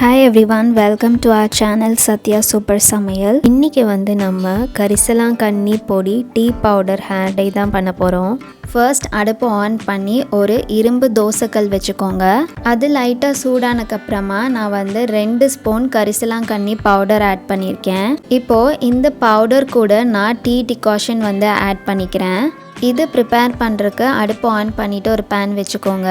Hi everyone welcome to our channel Sathya super சமையல் இன்றைக்கி வந்து நம்ம கரிசலாங்கண்ணி பொடி டீ பவுடர் ஹேர் டை தான் பண்ண போகிறோம் ஃபர்ஸ்ட் அடுப்பு ஆன் பண்ணி ஒரு இரும்பு தோசைக்கல் வச்சுக்கோங்க. அது லைட்டாக சூடானக்கப்புறமா நான் வந்து ரெண்டு ஸ்பூன் கரிசலாங்கண்ணி பவுடர் ஆட் பண்ணியிருக்கேன். இப்போது இந்த பவுடர் கூட நான் டீ டிகாஷன் வந்து ஆட் பண்ணிக்கிறேன். இது ப்ரிப்பேர் பண்ணுறதுக்கு அடுப்பு ஆன் பண்ணிவிட்டு ஒரு பேன் வச்சுக்கோங்க.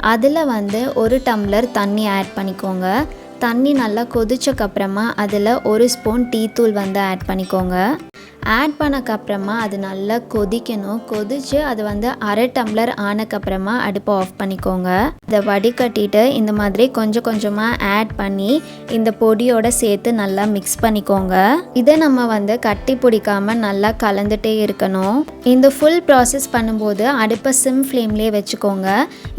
அதில் வந்து ஒரு டம்ளர் தண்ணி ஆட் பண்ணிக்கோங்க. தண்ணி நல்லா கொதிச்சக்கப்புறமா அதில் ஒரு ஸ்பூன் டீ தூள் வந்து ஆட் பண்ணிக்கோங்க. ஆட் பண்ணக்கப்புறமா அது நல்லா கொதிக்கணும். கொதித்து அது வந்து அரை டம்ளர் ஆனக்கப்புறமா அடுப்பை ஆஃப் பண்ணிக்கோங்க. இதை வடிகட்டிட்டு இந்த மாதிரி கொஞ்சம் கொஞ்சமாக ஆட் பண்ணி இந்த பொடியோட சேர்த்து நல்லா மிக்ஸ் பண்ணிக்கோங்க. இதை நம்ம வந்து கட்டி பிடிக்காமல் நல்லா கலந்துட்டே இருக்கணும். இந்த ஃபுல் ப்ராசஸ் பண்ணும்போது அடுப்பை சிம் ஃப்ளேம்லேயே வச்சுக்கோங்க.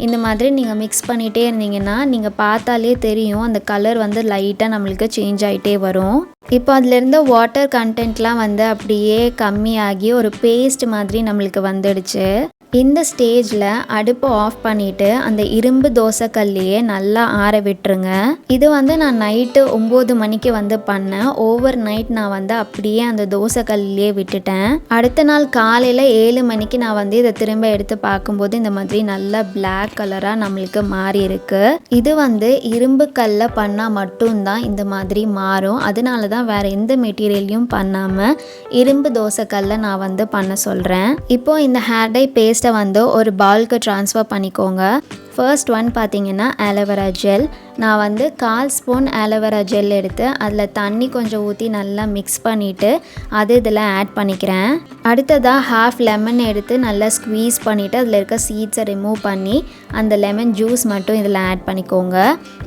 இந்த மாதிரி நீங்கள் மிக்ஸ் பண்ணிகிட்டே இருந்தீங்கன்னா நீங்கள் பார்த்தாலே தெரியும் அந்த கலர் வந்து லைட்டாக நம்மளுக்கு சேஞ்ச் ஆகிட்டே வரும். இப்போ அதுலேருந்து வாட்டர் கண்டென்ட்லாம் வந்து அப்படி அப்படியே கம்மியாகி ஒரு பேஸ்ட் மாதிரி நம்மளுக்கு வந்துடுச்சு. இந்த ஸ்டேஜில் அடுப்பை ஆஃப் பண்ணிவிட்டு அந்த இரும்பு தோசைக்கல்லையே நல்லா ஆற விட்டுருங்க. இது வந்து நான் நைட்டு ஒம்பது மணிக்கு வந்து பண்ணேன். ஓவர் நைட் நான் வந்து அப்படியே அந்த தோசைக்கல்லையே விட்டுட்டேன். அடுத்த நாள் காலையில் ஏழு மணிக்கு நான் வந்து இதை திரும்ப எடுத்து பார்க்கும்போது இந்த மாதிரி நல்லா பிளாக் கலராக நம்மளுக்கு மாறி இருக்கு இது வந்து இரும்பு கல்லில் பண்ணால் மட்டும்தான் இந்த மாதிரி மாறும். அதனால தான் வேறு எந்த மெட்டீரியலையும் பண்ணாமல் இரும்பு தோசைக்கல்லை நான் வந்து பண்ண சொல்கிறேன் இப்போ இந்த ஹேர் டை பேஸ்ட்டை வந்து ஒரு பால்க்கு ட்ரான்ஸ்ஃபர் பண்ணிக்கோங்க. ஃபர்ஸ்ட் ஒன் பார்த்தீங்கன்னா ஆலோவேரா ஜெல் நான் வந்து கால் ஸ்பூன் ஆலோவேரா ஜெல் எடுத்து அதில் தண்ணி கொஞ்சம் ஊற்றி நல்லா மிக்ஸ் பண்ணிவிட்டு அது இதில் ஆட் பண்ணிக்கிறேன். அடுத்ததாக ஹாஃப் லெமன் எடுத்து நல்லா ஸ்க்வீஸ் பண்ணிவிட்டு அதில் இருக்க சீட்ஸை ரிமூவ் பண்ணி அந்த லெமன் ஜூஸ் மட்டும் இதில் ஆட் பண்ணிக்கோங்க.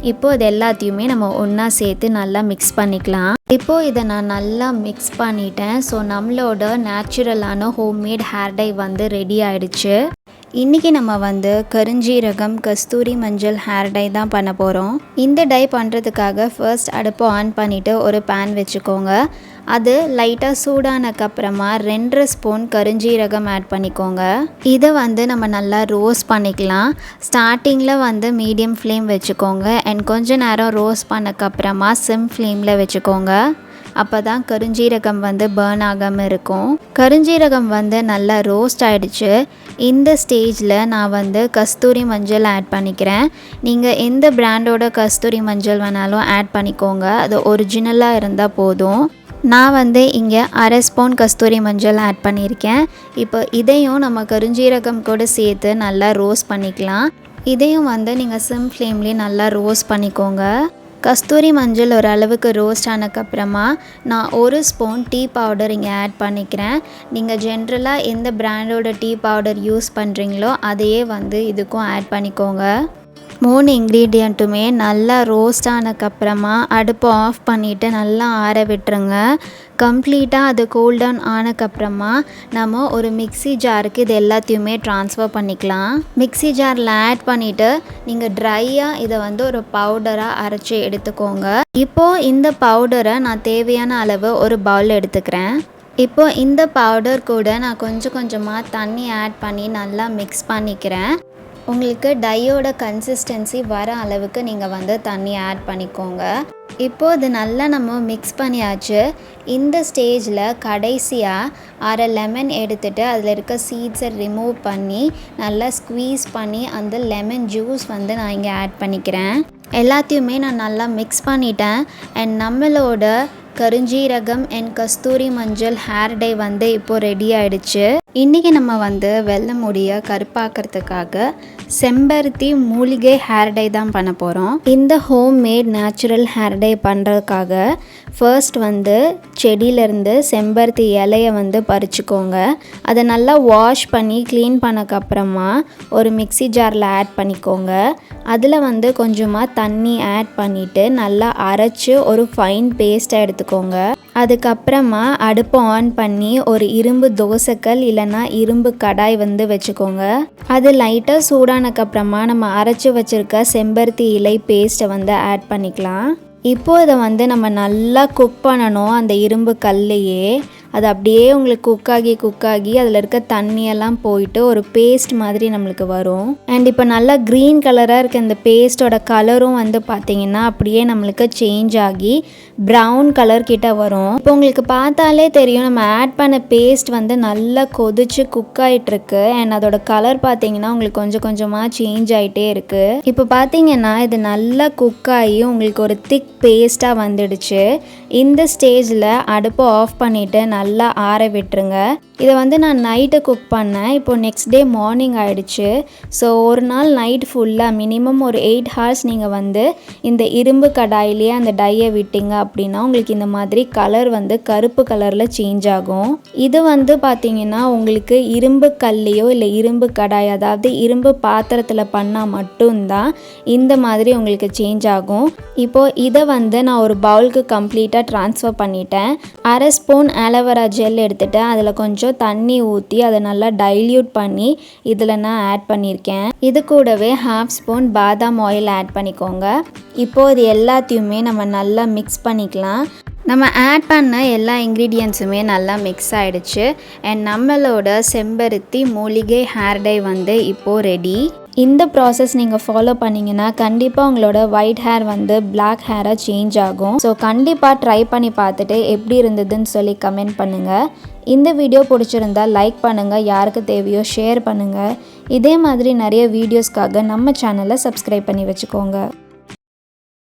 இப்போது இது எல்லாத்தையுமே நம்ம ஒன்றா சேர்த்து நல்லா மிக்ஸ் பண்ணிக்கலாம். இப்போது இதை நான் நல்லா மிக்ஸ் பண்ணிட்டேன். ஸோ நம்மளோட நேச்சுரலான ஹோம்மேட் ஹேர் டை வந்து ரெடி ஆயிடுச்சு. இன்றைக்கி நம்ம வந்து கருஞ்சீரகம் கஸ்தூரி மஞ்சள் ஹேர் டை தான் பண்ண போகிறோம் இந்த டை பண்ணுறதுக்காக ஃபர்ஸ்ட் அடுப்பை ஆன் பண்ணிவிட்டு ஒரு பேன் வச்சுக்கோங்க. அது லைட்டாக சூடானக்கப்புறமா ரெண்டரை ஸ்பூன் கருஞ்சீரகம் ஆட் பண்ணிக்கோங்க. இதை வந்து நம்ம நல்லா ரோஸ்ட் பண்ணிக்கலாம். ஸ்டார்டிங்கில் வந்து மீடியம் ஃப்ளேம் வச்சுக்கோங்க. அண்ட் கொஞ்ச நேரம் ரோஸ்ட் பண்ணக்கப்புறமா சிம் ஃப்ளேமில் வச்சுக்கோங்க. அப்போ தான் கருஞ்சீரகம் வந்து பேர்ன் ஆகாமல் இருக்கும். கருஞ்சீரகம் வந்து நல்லா ரோஸ்ட் ஆகிடுச்சு இந்த ஸ்டேஜில் நான் வந்து கஸ்தூரி மஞ்சள் ஆட் பண்ணிக்கிறேன். நீங்கள் எந்த பிராண்டோட கஸ்தூரி மஞ்சள் வேணாலும் ஆட் பண்ணிக்கோங்க. அது ஒரிஜினலாக இருந்தால் போதும். நான் வந்து இங்கே அரை ஸ்பூன் கஸ்தூரி மஞ்சள் ஆட் பண்ணியிருக்கேன். இப்போ இதையும் நம்ம கருஞ்சீரகம் கூட சேர்த்து நல்லா ரோஸ்ட் பண்ணிக்கலாம். இதையும் வந்து நீங்கள் சிம் ஃப்ளேம்லேயே நல்லா ரோஸ்ட் பண்ணிக்கோங்க. கஸ்தூரி மஞ்சள் ஒரு அளவுக்கு ரோஸ்ட் ஆனதுக்கப்புறமா நான் ஒரு ஸ்பூன் டீ பவுடர் இங்கே ஆட் பண்ணிக்கிறேன். நீங்கள் ஜென்ரலாக எந்த பிராண்டோட டீ பவுடர் யூஸ் பண்ணுறீங்களோ அதையே வந்து இதுக்கும் ஆட் பண்ணிக்கோங்க. மூணு இன்க்ரீடியண்ட்டுமே நல்லா ரோஸ்ட் ஆனதுக்கப்புறமா அடுப்பை ஆஃப் பண்ணிவிட்டு நல்லா ஆற விட்டுருங்க. கம்ப்ளீட்டாக அது கூல் டவுன் ஆனதுக்கப்புறமா நம்ம ஒரு மிக்ஸி ஜாருக்கு இது எல்லாத்தையுமே ட்ரான்ஸ்ஃபர் பண்ணிக்கலாம். மிக்ஸி ஜாரில் ஆட் பண்ணிவிட்டு நீங்கள் ட்ரையாக இதை வந்து ஒரு பவுடராக அரைச்சி எடுத்துக்கோங்க. இப்போது இந்த பவுடரை நான் தேவையான அளவு ஒரு பவுல் எடுத்துக்கிறேன். இப்போ இந்த பவுடர் கூட நான் கொஞ்சம் கொஞ்சமாக தண்ணி ஆட் பண்ணி நல்லா மிக்ஸ் பண்ணிக்கிறேன். உங்களுக்கு டையோட கன்சிஸ்டன்சி வர அளவுக்கு நீங்கள் வந்து தண்ணி ஆட் பண்ணிக்கோங்க. இப்போ இது நல்லா நம்ம மிக்ஸ் பண்ணியாச்சு. இந்த ஸ்டேஜில் கடைசியாக அரை லெமன் எடுத்துட்டு அதில் இருக்க சீட்ஸை ரிமூவ் பண்ணி நல்லா ஸ்க்வீஸ் பண்ணி அந்த லெமன் ஜூஸ் வந்து நான் இங்கே ஆட் பண்ணிக்கிறேன். எல்லாத்தையுமே நான் நல்லா மிக்ஸ் பண்ணிட்டேன். அண்ட் நம்மளோட கருஞ்சீரகம் அண்ட் கஸ்தூரி மஞ்சள் ஹேர் டே வந்து இப்போது ரெடி ஆயிடுச்சு. இன்றைக்கி நம்ம வந்து வெள்ளை முடியை கருப்பாக்கிறதுக்காக செம்பருத்தி மூலிகை ஹேர் டை தான் பண்ண போகிறோம் இந்த home made natural hair dye பண்ணுறதுக்காக ஃபர்ஸ்ட் வந்து செடியிலேருந்து செம்பருத்தி இலையை வந்து பறிச்சுக்கோங்க. அதை நல்லா வாஷ் பண்ணி க்ளீன் பண்ணக்கப்புறமா ஒரு மிக்ஸி ஜாரில் ஆட் பண்ணிக்கோங்க. அதில் வந்து கொஞ்சமாக தண்ணி ஆட் பண்ணிவிட்டு நல்லா அரைச்சி ஒரு ஃபைன் பேஸ்ட்டாக எடுத்துக்கோங்க. அதுக்கப்புறமா அடுப்பை ஆன் பண்ணி ஒரு இரும்பு தோசைக்கல் இல்லைன்னா இரும்பு கடாய் வந்து வச்சுக்கோங்க. அது லைட்டாக சூடானக்கப்புறமா நம்ம அரைச்சி வச்சுருக்க செம்பருத்தி இலை பேஸ்ட்டை வந்து ஆட் பண்ணிக்கலாம். இப்போ இதை வந்து நம்ம நல்லா குக் பண்ணணும் அந்த இரும்பு கல்லையே. அது அப்படியே உங்களுக்கு குக் ஆகி குக் ஆகி அதில் இருக்க தண்ணியெல்லாம் போயிட்டு ஒரு பேஸ்ட் மாதிரி நம்மளுக்கு வரும். அண்ட் இப்போ நல்லா க்ரீன் கலராக இருக்க இந்த பேஸ்ட்டோட கலரும் வந்து பார்த்தீங்கன்னா அப்படியே நம்மளுக்கு சேஞ்ச் ஆகி ப்ரௌன் கலர் கிட்ட வரும். இப்போ உங்களுக்கு பார்த்தாலே தெரியும் நம்ம ஆட் பண்ண பேஸ்ட் வந்து நல்லா கொதிச்சு குக் ஆகிட்டுருக்கு அண்ட் அதோட கலர் பார்த்தீங்கன்னா உங்களுக்கு கொஞ்சம் கொஞ்சமாக சேஞ்ச் ஆகிட்டே இருக்குது இப்போ பார்த்தீங்கன்னா இது நல்லா குக் ஆகி உங்களுக்கு ஒரு திக் பேஸ்ட்டாக வந்துடுச்சு. இந்த ஸ்டேஜில் அடுப்பை ஆஃப் பண்ணிவிட்டு நல்லா ஆற விட்டுருங்க. இதை வந்து நான் நைட்டு குக் பண்ணேன். இப்போ நெக்ஸ்ட் டே மார்னிங் ஆயிடுச்சு. ஸோ ஒரு நாள் நைட் ஃபுல்லாக மினிமம் ஒரு எயிட் ஹார்ஸ் நீங்கள் வந்து இந்த இரும்பு கடாயிலேயே அந்த டையை விட்டீங்க அப்படின்னா உங்களுக்கு இந்த மாதிரி கலர் வந்து கருப்பு கலரில் சேஞ்ச் ஆகும். இது வந்து பார்த்தீங்கன்னா உங்களுக்கு இரும்பு கல்லையோ இல்லை இரும்பு கடாய் அதாவது இரும்பு பாத்திரத்தில் பண்ணால் மட்டும்தான் இந்த மாதிரி உங்களுக்கு சேஞ்ச் ஆகும். இப்போது இதை வந்து நான் ஒரு பவுலுக்கு கம்ப்ளீட்டாக ட்ரான்ஸ்ஃபர் பண்ணிட்டேன். அரை ஸ்பூன் ஆலோவேரா ஜெல் எடுத்துகிட்டு அதில் கொஞ்சம் கொஞ்சம் தண்ணி ஊற்றி அதை நல்லா டைல்யூட் பண்ணி இதில் நான் ஆட் பண்ணியிருக்கேன். இது கூடவே ஹாஃப் ஸ்பூன் பாதாம் ஆயில் ஆட் பண்ணிக்கோங்க. இப்போது இது எல்லாத்தையுமே நம்ம நல்லா மிக்ஸ் பண்ணிக்கலாம். நம்ம ஆட் பண்ண எல்லா இன்க்ரீடியன்ஸுமே நல்லா மிக்ஸ் ஆகிடுச்சு அண்ட் நம்மளோட செம்பருத்தி மூலிகை ஹேர் டை வந்து இப்போது ரெடி இந்த ப்ராசஸ் நீங்கள் ஃபாலோ பண்ணிங்கன்னா கண்டிப்பாக உங்களோட ஒயிட் ஹேர் வந்து பிளாக் ஹேராக சேஞ்ச் ஆகும். ஸோ கண்டிப்பாக ட்ரை பண்ணி பார்த்துட்டு எப்படி இருந்ததுன்னு சொல்லி கமெண்ட் பண்ணுங்கள் இந்த வீடியோ பிடிச்சிருந்தா லைக் பண்ணுங்கள் யாருக்கு தேவையோ ஷேர் பண்ணுங்கள் இதே மாதிரி நிறைய வீடியோஸ்க்காக நம்ம சேனலை சப்ஸ்கிரைப் பண்ணி வச்சுக்கோங்க.